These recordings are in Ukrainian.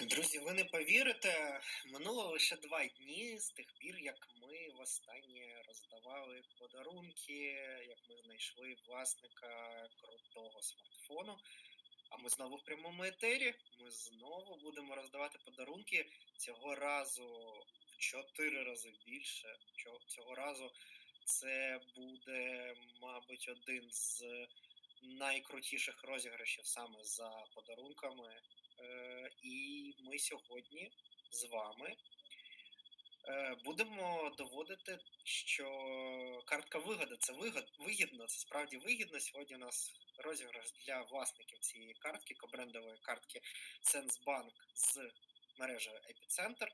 Друзі, ви не повірите, минуло лише два дні з тих пір, як ми востаннє роздавали подарунки, як ми знайшли власника крутого смартфону. А ми знову в прямому етері. Ми знову будемо роздавати подарунки цього разу в чотири рази більше. Цього разу це буде, мабуть, один з найкрутіших розіграшів саме за подарунками. Е, І ми сьогодні з вами е, будемо доводити, що картка вигода це вигідно, це справді вигідно. Сьогодні у нас розіграш для власників цієї картки, кобрендової картки Сенсбанк з мережею Епіцентр.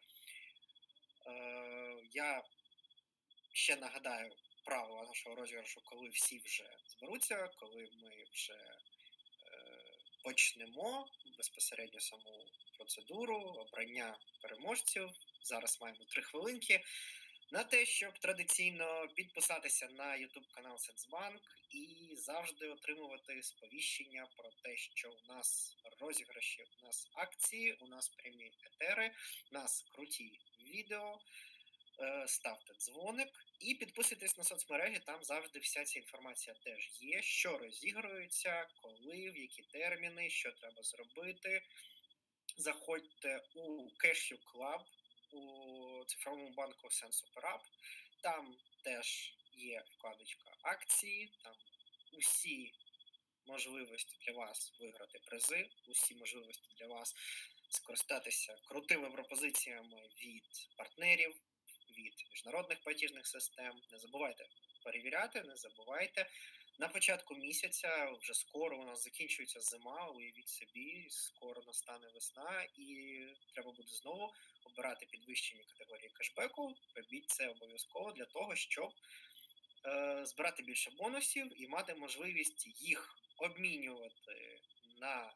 Е, Я ще нагадаю правила нашого розіграшу, коли всі вже зберуться, коли ми вже почнемо безпосередньо саму процедуру обрання переможців. Зараз маємо три хвилинки на те, щоб традиційно підписатися на YouTube канал Сенсбанк і завжди отримувати сповіщення про те, що у нас розіграші, у нас акції, у нас прямі етери, у нас круті відео. Е, Ставте дзвоник і підписуйтесь на соцмережі. Там завжди вся ця інформація теж є. Що розігрується, коли, в які терміни, що треба зробити. Заходьте у Cashew Club у цифровому банку SenseOperUp. Там теж є вкладочка акції, там усі можливості для вас виграти призи, усі можливості для вас скористатися крутими пропозиціями від партнерів, від міжнародних платіжних систем. Не забувайте перевіряти, не забувайте. На початку місяця вже скоро у нас закінчується зима. Уявіть собі, скоро настане весна, і треба буде знову обирати підвищені категорії кешбеку. Робіть це обов'язково для того, щоб е, збирати більше бонусів і мати можливість їх обмінювати на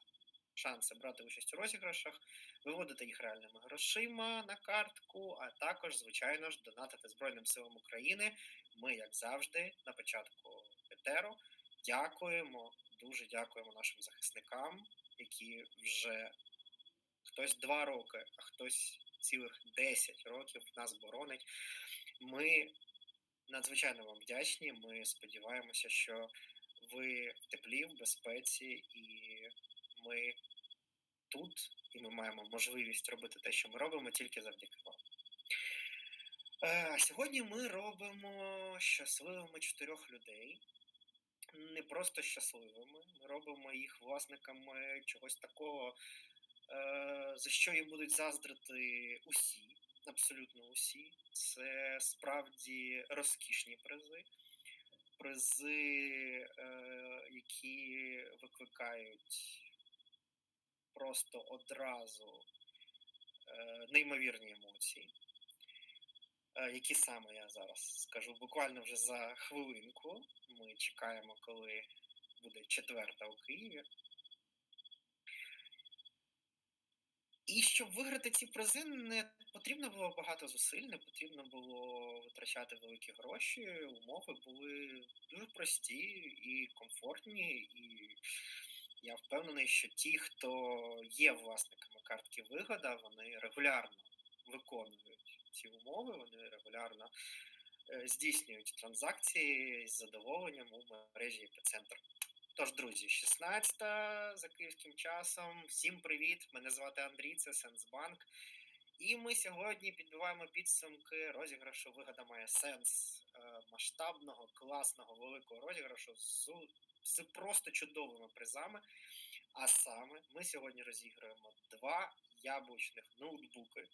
шанси брати участь у розіграшах, виводити їх реальними грошима на картку, а також, звичайно ж, донатити Збройним силам України. Ми, як завжди, на початку етеру дякуємо, дуже дякуємо нашим захисникам, які вже хтось два роки, а хтось цілих 10 років нас боронить. Ми надзвичайно вам вдячні. Ми сподіваємося, що ви в теплі, в безпеці, і ми тут, і ми маємо можливість робити те, що ми робимо, тільки завдяки вам. Е, Сьогодні ми робимо щасливими чотирьох людей. Не просто щасливими, ми робимо їх власниками чогось такого, е, за що їм будуть заздрити усі, абсолютно усі. Це справді розкішні призи, призи, е, які викликають просто одразу е, неймовірні емоції. Е, Які саме я зараз скажу буквально вже за хвилинку. Ми чекаємо, коли буде четверта у Києві. І щоб виграти ці призи, не потрібно було багато зусиль, не потрібно було витрачати великі гроші. Умови були дуже прості і комфортні. І я впевнений, що ті, хто є власниками картки вигода, вони регулярно виконують ці умови, вони регулярно е, здійснюють транзакції з задоволенням у мережі епіцентр. Тож, друзі, 16 за київським часом. Всім привіт! Мене звати Андрій, це Сенсбанк. І ми сьогодні підбиваємо підсумки розіграшу Вигода має сенс е, масштабного, класного, великого розіграшу з, з просто чудовими призами. А саме ми сьогодні розіграємо два яблучних ноутбуки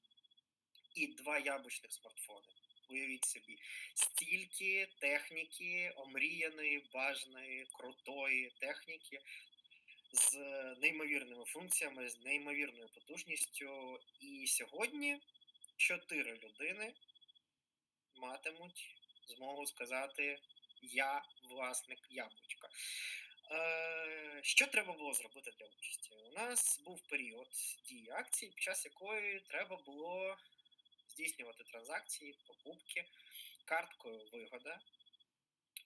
і два яблучних смартфони. Уявіть собі, стільки техніки, омріяної, бажаної, крутої техніки з неймовірними функціями, з неймовірною потужністю. І сьогодні чотири людини матимуть змогу сказати Я власник яблучка. Е, Що треба було зробити для участі? У нас був період дії акції, під час якої треба було здійснювати транзакції, покупки карткою вигода.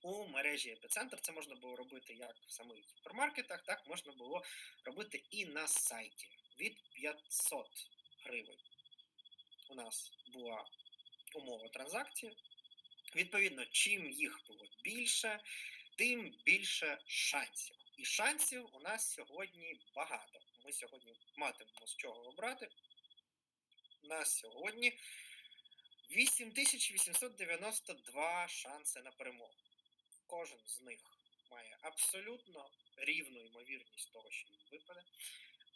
У мережі епіцентр це можна було робити як в самих супермаркетах, так можна було робити і на сайті. Від 500 гривень у нас була умова транзакції. Відповідно, чим їх було більше, тим більше шансів. І шансів у нас сьогодні багато. Ми сьогодні матимемо з чого обрати. Нас сьогодні 8892 шанси на перемогу. Кожен з них має абсолютно рівну ймовірність того, що він випаде.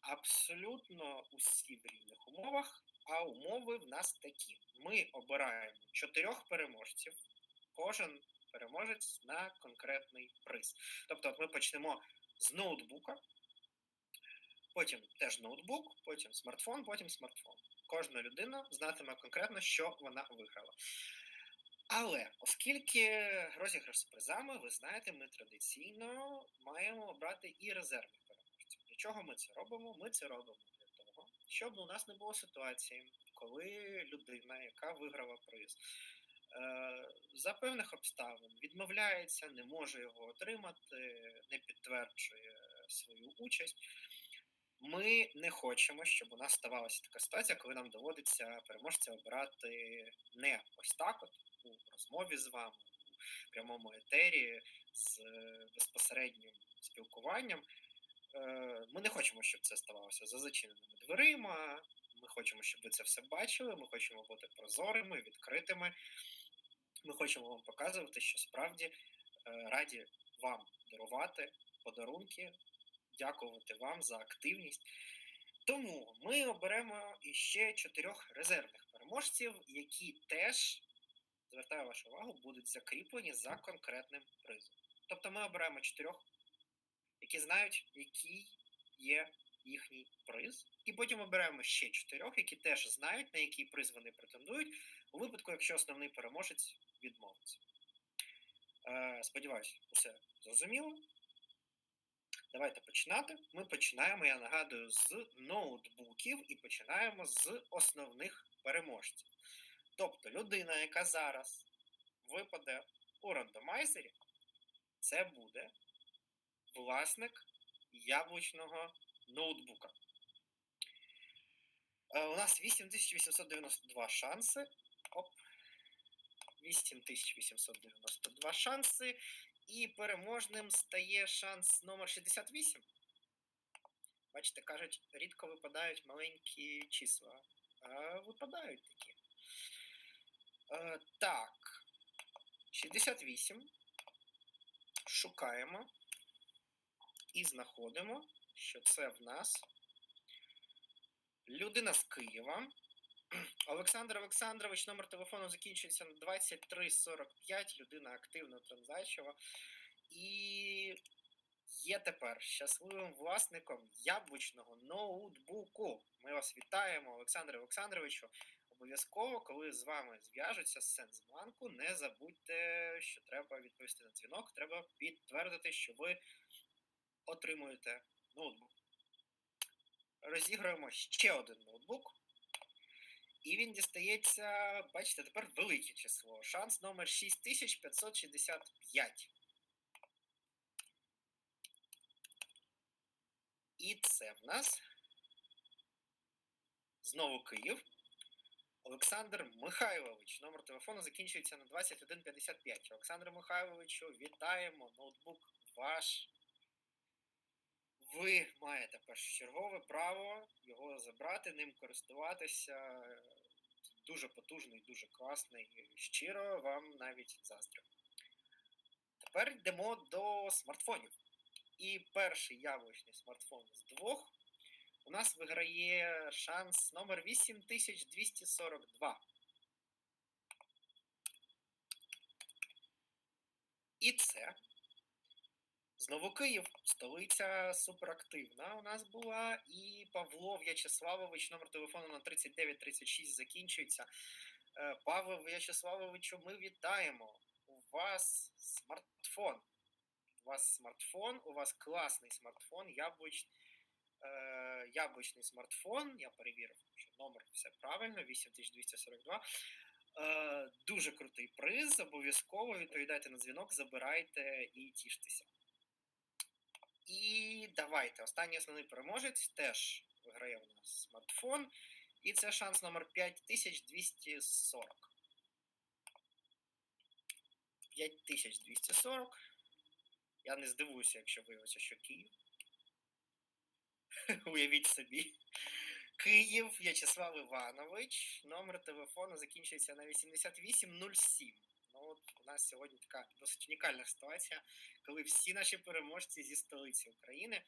Абсолютно усі в рівних умовах. А умови в нас такі: ми обираємо чотирьох переможців, кожен переможець на конкретний приз. Тобто, от ми почнемо з ноутбука, потім теж ноутбук, потім смартфон, потім смартфон. Кожна людина знатиме конкретно, що вона виграла. Але оскільки розіграш з призами, ви знаєте, ми традиційно маємо обрати і резервних переможців. Для чого ми це робимо? Ми це робимо для того, щоб у нас не було ситуації, коли людина, яка виграла приз, е, за певних обставин відмовляється, не може його отримати, не підтверджує свою участь. Ми не хочемо, щоб у нас ставалася така ситуація, коли нам доводиться переможця обирати не ось так, от у розмові з вами, у прямому етері, з безпосереднім спілкуванням. Е, Ми не хочемо, щоб це ставалося за зачиненими дверима. Хочемо, щоб ви це все бачили. Ми хочемо бути прозорими, відкритими. Ми хочемо вам показувати, що справді е, раді вам дарувати подарунки, дякувати вам за активність. Тому ми оберемо іще чотирьох резервних переможців, які теж, звертаю вашу увагу, будуть закріплені за конкретним призом. Тобто ми оберемо чотирьох, які знають, який є їхній приз, і потім оберемо ще чотирьох, які теж знають, на який приз вони претендують, у випадку, якщо основний переможець відмовиться. Е, Сподіваюсь, усе зрозуміло. Давайте починати. Ми починаємо, я нагадую, з ноутбуків і починаємо з основних переможців. Тобто людина, яка зараз випаде у рандомайзері, це буде власник яблучного ноутбука. Е, У нас 8892 шанси. Оп. 8892 шанси. І переможним стає шанс номер 68. Бачите, кажуть, рідко випадають маленькі числа. А випадають такі. Е, так. 68. Шукаємо. І знаходимо, що це в нас людина з Києва. Олександр Олександрович, номер телефону закінчується на 2345. Людина активно транзачила. І є тепер щасливим власником яблучного ноутбуку. Ми вас вітаємо, Олександре Олександровичу. Обов'язково, коли з вами зв'яжуться з Сенсбанку, не забудьте, що треба відповісти на дзвінок. Треба підтвердити, що ви отримуєте ноутбук. Розіграємо ще один ноутбук. І він дістається, бачите, тепер велике число. Шанс номер 6565. І це в нас знову Київ. Олександр Михайлович. Номер телефону закінчується на 2155. Олександр Михайловичу, вітаємо. Ноутбук ваш. Ви маєте першочергове право його забрати, ним користуватися. Дуже потужний, дуже класний. Щиро вам навіть заздрю. Тепер йдемо до смартфонів. І перший яблучний смартфон з двох у нас виграє шанс номер 8242. І це Знову Київ, столиця суперактивна у нас була. І Павло В'ячеславович, номер телефону на 3936 закінчується. Е, Павло В'ячеславовичу, ми вітаємо. У вас смартфон. У вас смартфон, у вас класний смартфон, яблуч, е, яблучний смартфон. Я перевірив, що номер все правильно, 8242. Е, дуже крутий приз. Обов'язково відповідайте на дзвінок, забирайте і тіштеся. І давайте. Останній основний переможець теж виграє у нас смартфон. І це шанс номер 5240. 5240. Я не здивуюся, якщо виявиться, що Київ. Уявіть собі. Київ В'ячеслав Іванович. Номер телефону закінчується на 8807. У нас сьогодні така досить унікальна ситуація, коли всі наші переможці зі столиці України.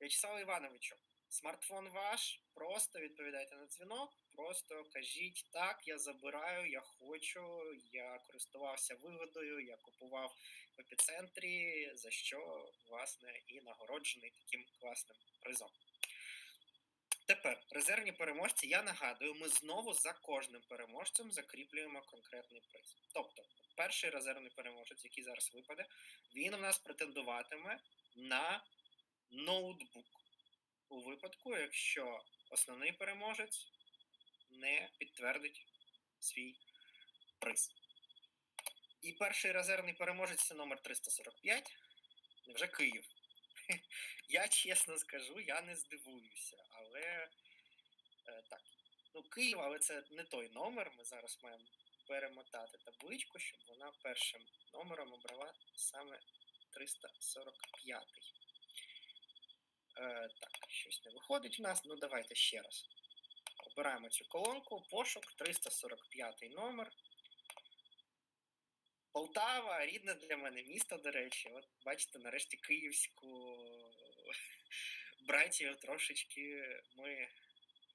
В'ячеслав Івановичу, смартфон ваш, просто відповідайте на дзвінок, просто кажіть так, я забираю, я хочу, я користувався вигодою, я купував в епіцентрі, за що, власне, і нагороджений таким класним призом. Тепер резервні переможці. Я нагадую, ми знову за кожним переможцем закріплюємо конкретний приз. Тобто, перший резервний переможець, який зараз випаде, він у нас претендуватиме на ноутбук у випадку, якщо основний переможець не підтвердить свій приз. І перший резервний переможець це номер 345. Невже Київ? Я чесно скажу, я не здивуюся, але е, так. Ну, Київ, але це не той номер. Ми зараз маємо перемотати табличку, щоб вона першим номером обрала саме 345. Е, так, щось не виходить у нас. Ну, давайте ще раз. Обираємо цю колонку, пошук, 345 номер. Полтава, рідне для мене місто, до речі. От бачите, нарешті київську братів трошечки ми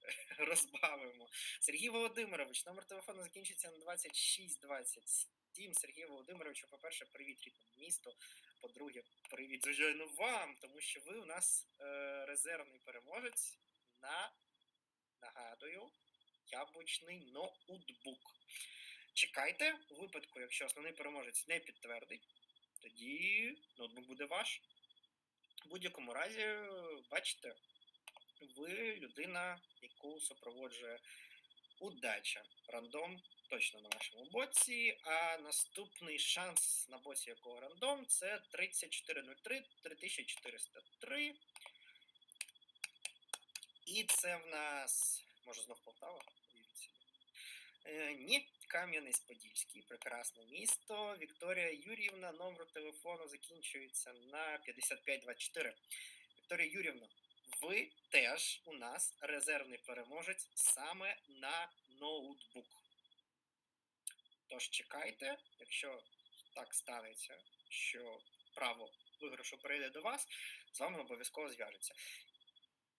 розбавимо. Сергій Володимирович, номер телефону закінчиться на 2627. Сергій Володимировичу, по-перше, привіт рідному місту. По-друге, привіт, звичайно, вам, тому що ви у нас е, резервний переможець на, нагадую, яблучний ноутбук. Чекайте, у випадку, якщо основний переможець не підтвердить, тоді ноутбук буде ваш. В будь-якому разі, бачите, ви людина, яку супроводжує удача. Рандом точно на вашому боці. А наступний шанс на боці якого рандом це 3403 3403. І це в нас. Може знов Полтава? Уявіть. Е, ні, Кам'янець-Подільський, прекрасне місто. Вікторія Юрівна, номер телефону закінчується на 5524. Вікторія Юрівна, ви теж у нас резервний переможець саме на ноутбук. Тож чекайте, якщо так станеться, що право виграшу перейде до вас, з вами обов'язково зв'яжеться.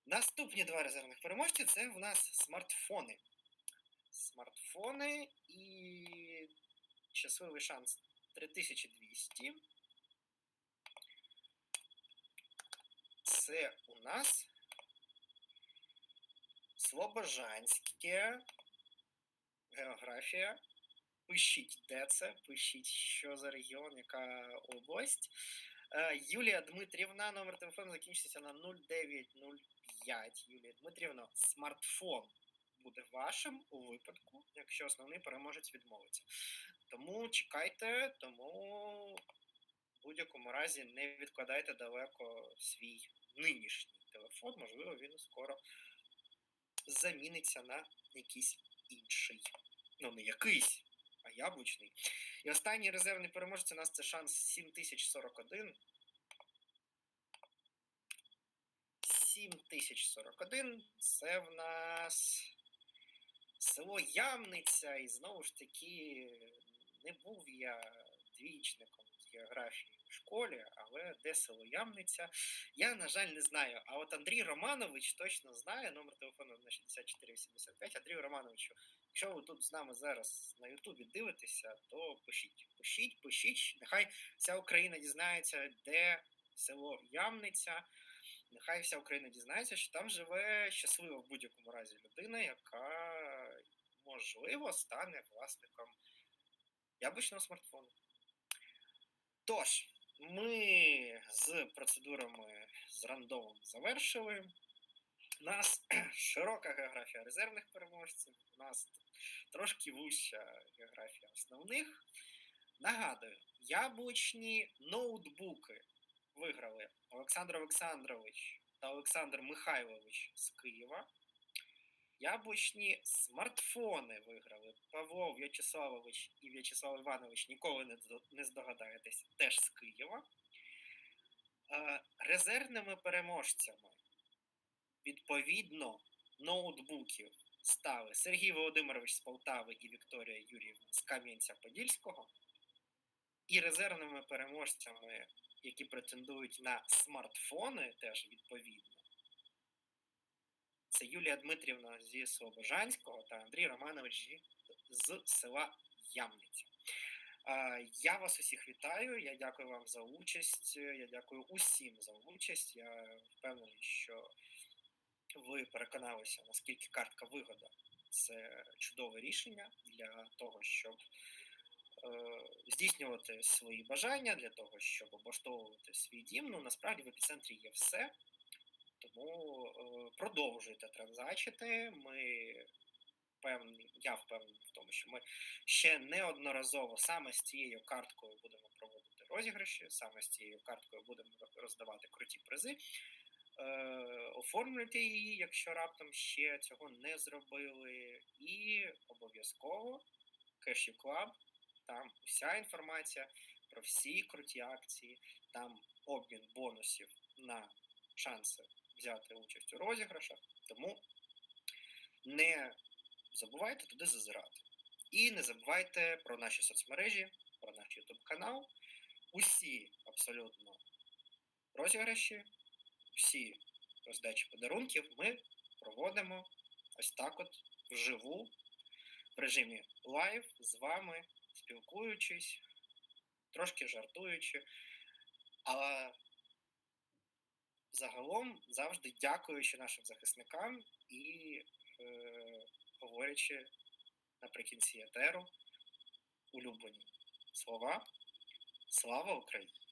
Наступні два резервних переможці це в нас смартфони. Смартфони і щасливий шанс 3200. Це у нас Слобожанське географія. Пишіть, де це, пишіть, що за регіон, яка область. Е, Юлія Дмитрівна, номер телефону закінчиться на 0905. Юлія Дмитрівна, смартфон буде вашим у випадку, якщо основний переможець відмовиться. Тому чекайте, тому в будь-якому разі не відкладайте далеко свій нинішній телефон, можливо, він скоро заміниться на якийсь інший. Ну, не якийсь, а яблучний. І останній резервний переможець у нас це шанс 7041. 7041 це в нас село Ямниця, і знову ж таки не був я двічником з географії школі, але де село Ямниця, я, на жаль, не знаю. А от Андрій Романович точно знає номер телефону на 6485. Андрію Романовичу, якщо ви тут з нами зараз на Ютубі дивитеся, то пишіть, пишіть, пишіть. Нехай вся Україна дізнається, де село Ямниця. Нехай вся Україна дізнається, що там живе щаслива в будь-якому разі людина, яка можливо стане власником яблучного смартфону. Тож, ми з процедурами з рандомом завершили. У нас широка географія резервних переможців, у нас трошки вуща географія основних. Нагадую, яблучні ноутбуки виграли Олександр Олександрович та Олександр Михайлович з Києва. Яблучні смартфони виграли Павло В'ячеславович і В'ячеслав Іванович ніколи не, здо- здогадаєтесь, теж з Києва. Е, резервними переможцями відповідно ноутбуків стали Сергій Володимирович з Полтави і Вікторія Юріївна з Кам'янця-Подільського. І резервними переможцями, які претендують на смартфони, теж відповідно. Це Юлія Дмитрівна зі Слобожанського та Андрій Романович з села Ямниця. Е, Я вас усіх вітаю. Я дякую вам за участь. Я дякую усім за участь. Я впевнений, що ви переконалися, наскільки картка вигода це чудове рішення для того, щоб е, здійснювати свої бажання, для того, щоб облаштовувати свій дім. Ну насправді в епіцентрі є все. Тому е, продовжуйте транзачити. Ми певні, я впевнений в тому, що ми ще неодноразово саме з цією карткою будемо проводити розіграші, саме з цією карткою будемо роздавати круті призи. Е, оформлюйте її, якщо раптом ще цього не зробили. І обов'язково Cashew Club, там уся інформація про всі круті акції, там обмін бонусів на шанси взяти участь у розіграшах. Тому не забувайте туди зазирати. І не забувайте про наші соцмережі, про наш YouTube канал. Усі абсолютно розіграші, всі роздачі подарунків ми проводимо ось так от вживу, в режимі лайв з вами, спілкуючись, трошки жартуючи. Але загалом завжди дякуючи нашим захисникам і е, говорячи наприкінці етеру улюблені слова Слава Україні!